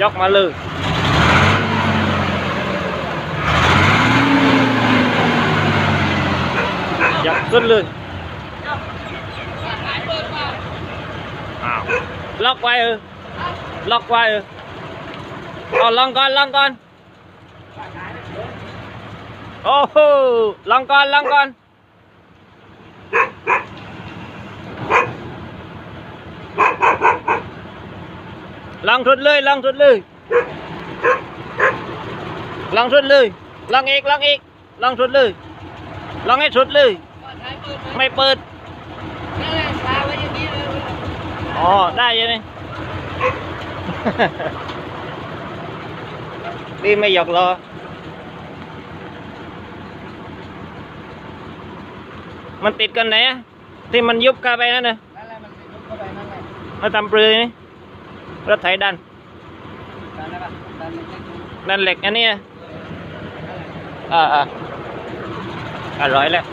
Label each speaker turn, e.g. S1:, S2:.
S1: ยกมาเลยยกขึ้นเลยอ้าวล็อกไว้เออล็อกไว้เออเอาลองก่อนลองก่อนโอ้โหลองก่อนลองก่อน ล ลองทุดเลยลองทุดเลยลองทุดเลยลองอีกลองอีกลองทุดเลยลองให้สุดเลย ไม่เปิดอ๋อได้ยังไงดีไม่หยอกล้อมันติดกันไหนที่มันยุบเข้าไปนั่นนะมาทำเปลือนี่ รถไถดัน ดันเหล็กอันนี้อะอ่าอ่าอร่อยแล้ว